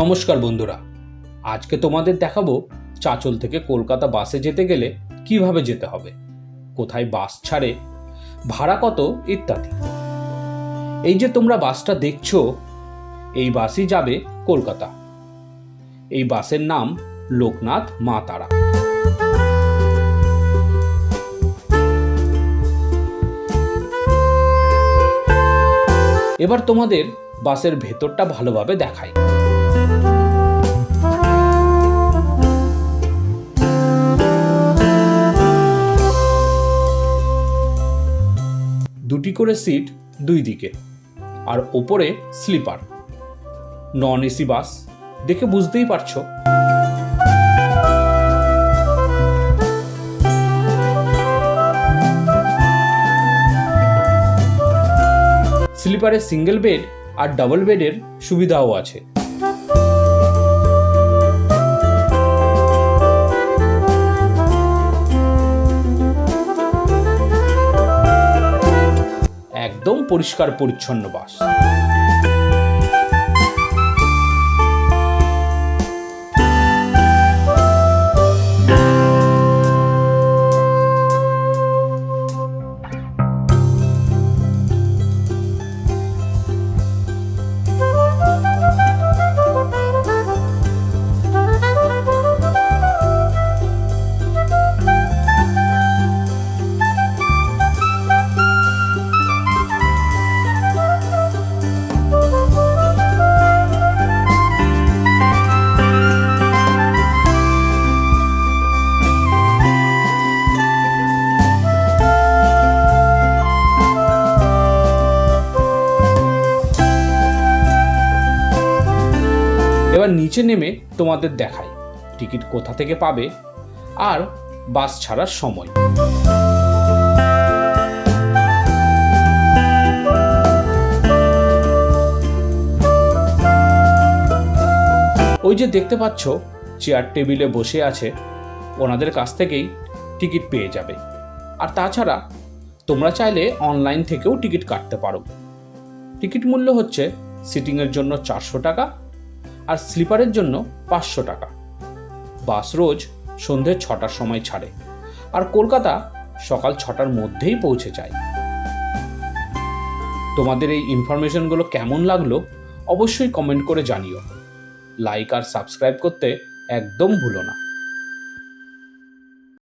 নমস্কার বন্ধুরা। আজকে তোমাদের দেখাবো চাচল থেকে কলকাতা বাসে যেতে গেলে কীভাবে যেতে হবে, কোথায় বাস ছাড়ে, ভাড়া কত, ইত্যাদি। এই যে তোমরা বাসটা দেখছ, এই বাসই যাবে কলকাতা। এই বাসের নাম লোকনাথ মা তারা এবার তোমাদের বাসের ভেতরটা ভালোভাবে দেখাই। দুটি করে সিট দুই দিকে, আর ওপরে স্লিপার। নন এসি বাস, দেখে বুঝতেই পারছ। স্লিপারে সিঙ্গেল বেড আর ডাবল বেডের সুবিধাও আছে। একদম পরিষ্কার পরিচ্ছন্ন বাস। এবার নিচে নেমে তোমাদের দেখাই। টিকিট কোথা থেকে পাবে আর বাস ছাড়ার সময়। ওই যে দেখতে পাচ্ছ, চেয়ার টেবিলে বসে আছে, ওনাদের কাছ থেকেই টিকিট পেয়ে যাবে। আর তাছাড়া তোমরা চাইলে অনলাইন থেকেও টিকিট কাটতে পারো। টিকিট মূল্য হচ্ছে সিটিংয়ের জন্য চারশো টাকা আর স্লিপারের জন্য পাঁচশো টাকা। বাস রোজ সন্ধে ছটার সময় ছাড়ে আর কলকাতা সকাল ছটার মধ্যেই পৌঁছে যায়। তোমাদের এই ইনফরমেশনগুলো কেমন লাগল অবশ্যই কমেন্ট করে জানিও। লাইক আর সাবস্ক্রাইব করতে একদম ভুলো না।